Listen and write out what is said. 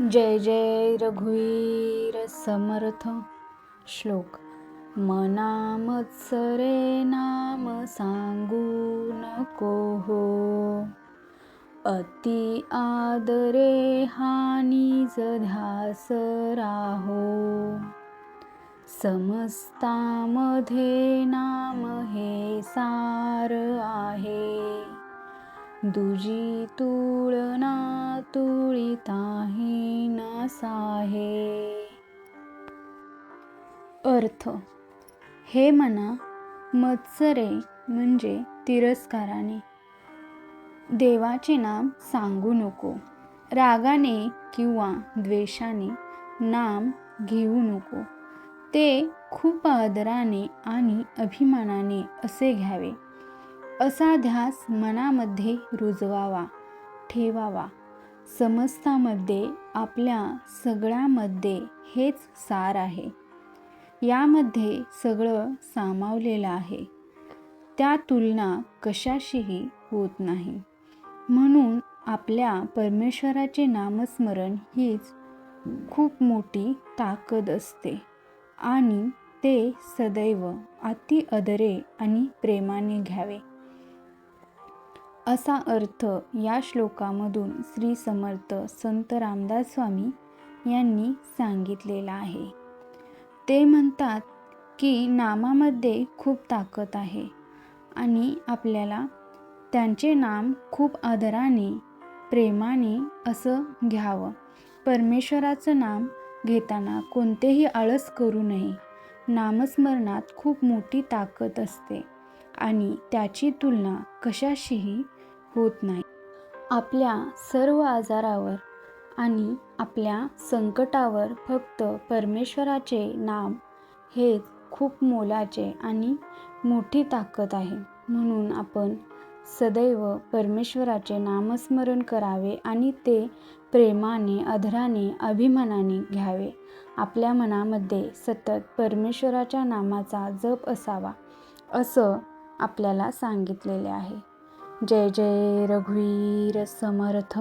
जय जय रघुवीर समर्थ श्लोक. मना मत्सरे नाम सांगू नको हो. अति आदरे हानी जध्यास राहो. समस्तामध्ये नाम हे सार आहे. दुजी तुळना तुळिताही नासाहे अर्थ. हे मना मत्सरे म्हणजे तिरस्काराने. देवाचे नाम सांगू नको रागाने किंवा द्वेषाने नाम घेऊ नको. ते खूप आदराने आणि अभिमानाने असे घ्यावे. असा ध्यास मनामध्ये रुजवावा ठेवावा. समस्तामध्ये आपल्या सगळ्यामध्ये हेच सार आहे. यामध्ये सगळं सामावलेलं आहे. त्या तुलना कशाशीही होत नाही. म्हणून आपल्या परमेश्वराचे नामस्मरण हीच खूप मोठी ताकद असते आणि ते सदैव अति अदरे आणि प्रेमाने घ्यावे. असा अर्थ या श्लोकामधून श्री समर्थ संत रामदास स्वामी यांनी सांगितलेला आहे. ते म्हणतात की नामामध्ये खूप ताकद आहे आणि आपल्याला त्यांचे नाम खूप आदराने प्रेमाने असं घ्यावं. परमेश्वराचं नाम घेताना कोणतेही आळस करू नये. नामस्मरणात खूप मोठी ताकद असते आणि त्याची तुलना कशाशीही होत नाही. आपल्या सर्व आजारावर आणि आपल्या संकटावर फक्त परमेश्वराचे नाम हेच खूप मोलाचे आणि मोठी ताकद आहे. म्हणून आपण सदैव परमेश्वराचे नामस्मरण करावे आणि ते प्रेमाने अधराने अभिमानाने घ्यावे. आपल्या मनामध्ये सतत परमेश्वराच्या नामाचा जप असावा असं आपल्याला सांगितलेले आहे. जय जय रघुवीर समर्थ।